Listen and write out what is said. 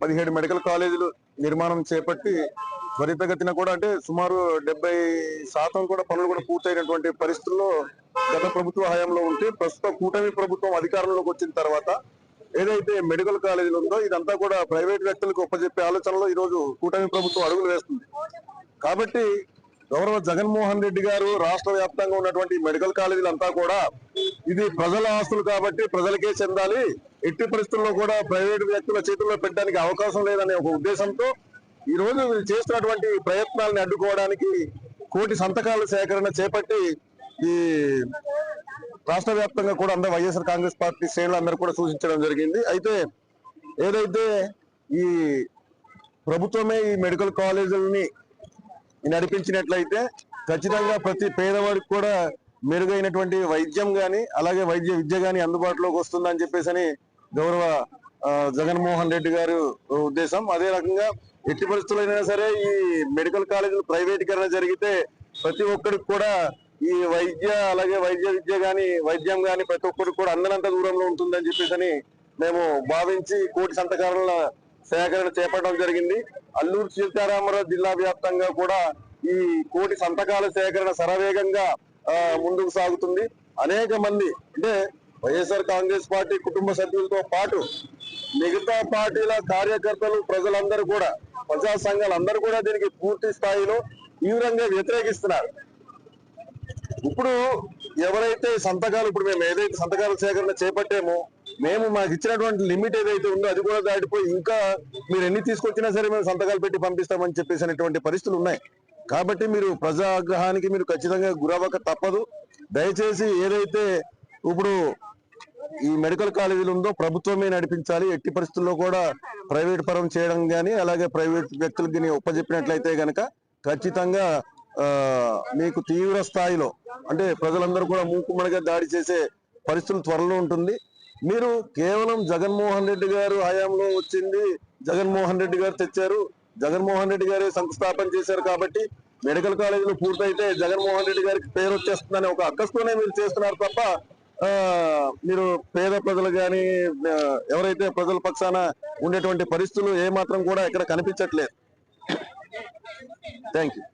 పదిహేడు మెడికల్ కాలేజీలు నిర్మాణం చేపట్టి త్వరితగతిన కూడా అంటే సుమారు డెబ్బై శాతం కూడా పనులు కూడా పూర్తయినటువంటి పరిస్థితుల్లో గత ప్రభుత్వ హయాంలో ఉంటే ప్రస్తుత కూటమి ప్రభుత్వం అధికారంలోకి వచ్చిన తర్వాత ఏదైతే మెడికల్ కాలేజీలు ఉందో ఇదంతా కూడా ప్రైవేట్ వ్యక్తులకు ఒప్పజెప్పే ఆలోచనలో ఈ రోజు కూటమి ప్రభుత్వం అడుగులు వేస్తుంది. కాబట్టి గౌరవ జగన్మోహన్ రెడ్డి గారు రాష్ట్ర వ్యాప్తంగా ఉన్నటువంటి మెడికల్ కాలేజీలంతా కూడా ఇది ప్రజల ఆస్తులు కాబట్టి ప్రజలకే చెందాలి. ఎట్టి పరిస్థితుల్లో కూడా ప్రైవేట్ వ్యక్తుల చేతుల్లో పెట్టడానికి అవకాశం లేదనే ఒక ఉద్దేశంతో ఈ రోజు వీళ్ళు చేస్తున్నటువంటి ప్రయత్నాలను అడ్డుకోవడానికి కోటి సంతకాల సేకరణ చేపట్టి ఈ రాష్ట్ర వ్యాప్తంగా కూడా అందరూ వైఎస్ఆర్ కాంగ్రెస్ పార్టీ శ్రేణులందరూ కూడా సూచించడం జరిగింది. అయితే ఏదైతే ఈ ప్రభుత్వమే ఈ మెడికల్ కాలేజీలని నడిపించినట్లయితే ఖచ్చితంగా ప్రతి పేదవాడికి కూడా మెరుగైనటువంటి వైద్యం గాని అలాగే వైద్య విద్య గాని అందుబాటులోకి వస్తుందని చెప్పేసి అని గౌరవ జగన్మోహన్ రెడ్డి గారు ఉద్దేశం. అదే రకంగా ఎట్టి పరిస్థితులైనా సరే ఈ మెడికల్ కాలేజీలు ప్రైవేటీకరణ జరిగితే ప్రతి ఒక్కరికి కూడా ఈ వైద్య అలాగే వైద్య విద్య గాని వైద్యం గాని ప్రతి ఒక్కరికి కూడా అందనంత దూరంలో ఉంటుందని చెప్పేసి అని మేము భావించి కోటి సంతకాల సేకరణ చేపట్టడం జరిగింది. అల్లూరు సీతారామరాజు జిల్లా వ్యాప్తంగా కూడా ఈ కోటి సంతకాల సేకరణ శరవేగంగా ఆ, ముందుకు సాగుతుంది. అనేక మంది అంటే వైఎస్ఆర్ కాంగ్రెస్ పార్టీ కుటుంబ సభ్యులతో పాటు మిగతా పార్టీల కార్యకర్తలు ప్రజలందరూ కూడా ప్రజా సంఘాలు అందరూ కూడా దీనికి పూర్తి స్థాయిలో తీవ్రంగా వ్యతిరేకిస్తున్నారు. ఇప్పుడు ఎవరైతే సంతకాలు ఇప్పుడు మేము ఏదైతే సంతకాల సేకరణ చేపట్టామో మేము మాకు ఇచ్చినటువంటి లిమిట్ ఏదైతే ఉందో అది కూడా దాటిపోయి ఇంకా మీరు ఎన్ని తీసుకొచ్చినా సరే మేము సంతకాలు పెట్టి పంపిస్తామని చెప్పేసి అనేటువంటి పరిస్థితులు ఉన్నాయి. కాబట్టి మీరు ప్రజా ఆగ్రహానికి మీరు ఖచ్చితంగా గురవ్వక తప్పదు. దయచేసి ఏదైతే ఇప్పుడు ఈ మెడికల్ కాలేజీలు ఉందో ప్రభుత్వమే నడిపించాలి. ఎట్టి పరిస్థితుల్లో కూడా ప్రైవేట్ పరం చేయడం కానీ అలాగే ప్రైవేట్ వ్యక్తులకు కానీ ఒప్పజెప్పినట్లయితే కనుక ఖచ్చితంగా మీకు తీవ్ర స్థాయిలో అంటే ప్రజలందరూ కూడా మూకుమ్మడిగా దాడి చేసే పరిస్థితులు త్వరలో ఉంటుంది. మీరు కేవలం జగన్మోహన్ రెడ్డి గారు హయాంలో వచ్చింది జగన్మోహన్ రెడ్డి గారు తెచ్చారు. జగన్మోహన్ రెడ్డి గారే శంకుస్థాపన చేశారు కాబట్టి మెడికల్ కాలేజీలు పూర్తయితే జగన్మోహన్ రెడ్డి గారికి పేరు వచ్చేస్తుందనే ఒక అక్కస్తోనే మీరు చేస్తున్నారు తప్ప మీరు పేద ప్రజలు కానీ ఎవరైతే ప్రజల పక్షాన ఉండేటువంటి పరిస్థితులు ఏ మాత్రం కూడా ఇక్కడ కనిపించట్లేదు. Thank you